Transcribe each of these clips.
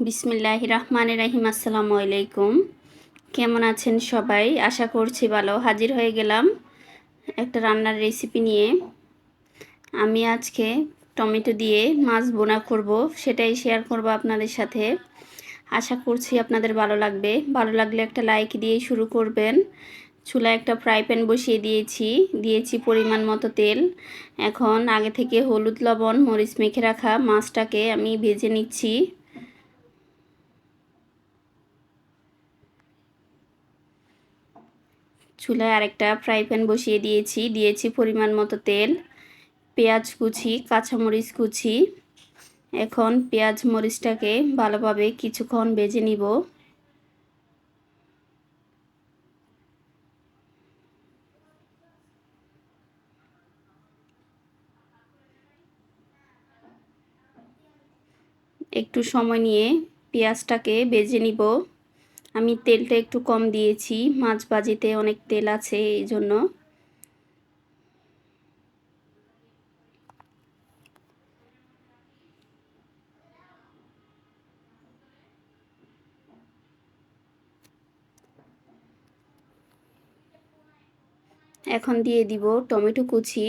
বিসমিল্লাহ রহমান রাহিম, আসসালামু আলাইকুম। কেমন আছেন সবাই? আশা করছি ভালো। হাজির হয়ে গেলাম একটা রান্নার রেসিপি নিয়ে। আমি আজকে টমেটো দিয়ে মাছ বোনা করব, সেটাই শেয়ার করব আপনাদের সাথে। আশা করছি আপনাদের ভালো লাগবে। ভালো লাগলে একটা লাইক দিয়ে শুরু করবেন। চুলা একটা ফ্রাই প্যান বসিয়ে দিয়েছি। দিয়েছি পরিমাণ মতো তেল। এখন আগে থেকে হলুদ, লবণ, মরিচ মেখে রাখা মাছটাকে আমি ভেজে নিচ্ছি। চুলায় আরেকটা ফ্রাই প্যান বসিয়ে দিয়েছি। দিয়েছি পরিমাণ মতো তেল, পেঁয়াজ কুচি, কাঁচামরিচ কুচি। এখন পেঁয়াজ মরিচটাকে ভালোভাবে কিছুক্ষণ বেজে নিব। একটু সময় নিয়ে পেঁয়াজটাকে বেজে নিব। আমি তেলটা একটু কম দিয়েছি, মাছ বাজিতে অনেক তেল আছে এই জন্য। এখন দিয়ে দিব টমেটো কুচি।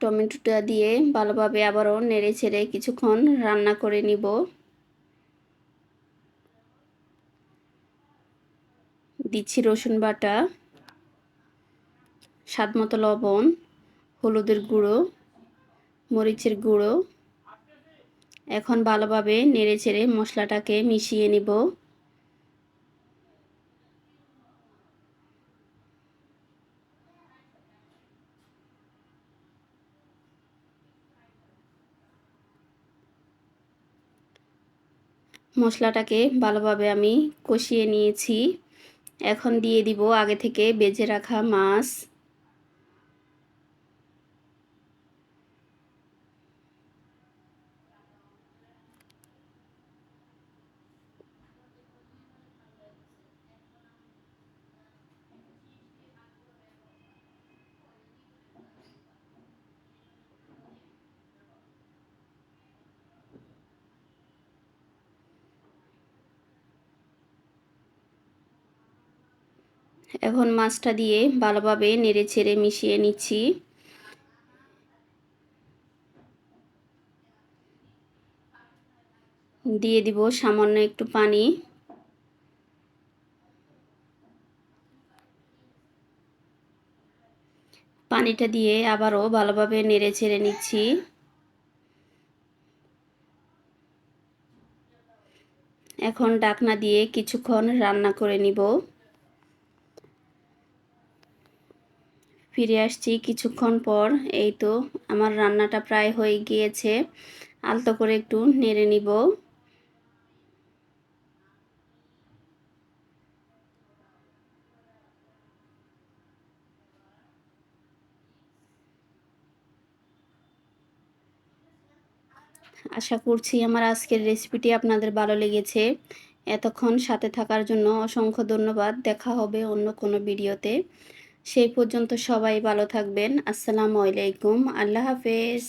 টমেটোটা দিয়ে ভালোভাবে আবারও নেড়ে ছেড়ে কিছুক্ষণ রান্না করে নিব। দিচ্ছি রসুন বাটা, স্বাদ মতো লবণ, হলুদের গুঁড়ো, মরিচের গুঁড়ো। এখন ভালোভাবে নেড়ে চেড়ে মশলাটাকে মিশিয়ে নিব। মশলাটাকে ভালোভাবে আমি কষিয়ে নিয়েছি। এখন দিয়ে দিব আগে থেকে বেজে রাখা মাছ। এখন মাছটা দিয়ে ভালোভাবে নেড়ে ছেড়ে মিশিয়ে নিচ্ছি। দিয়ে দিব সামান্য একটু পানি। পানিটা দিয়ে আবারও ভালোভাবে নেড়ে ছেড়ে নিচ্ছি। এখন ডাকনা দিয়ে কিছুক্ষণ রান্না করে নিব। ফিরে আসছি কিছুক্ষণ পর। এই তো, আমার রান্নাটা প্রায় হয়ে গিয়েছে। আলতো করে একটু নেড়ে নিব। আশা করছি আমার আজকের রেসিপিটি আপনাদের ভালো লেগেছে। এতক্ষণ সাথে থাকার জন্য অসংখ্য ধন্যবাদ। দেখা হবে অন্য কোনো ভিডিওতে। সেই পর্যন্ত সবাই ভালো থাকবেন। আসসালামু আলাইকুম। আল্লাহ হাফেজ।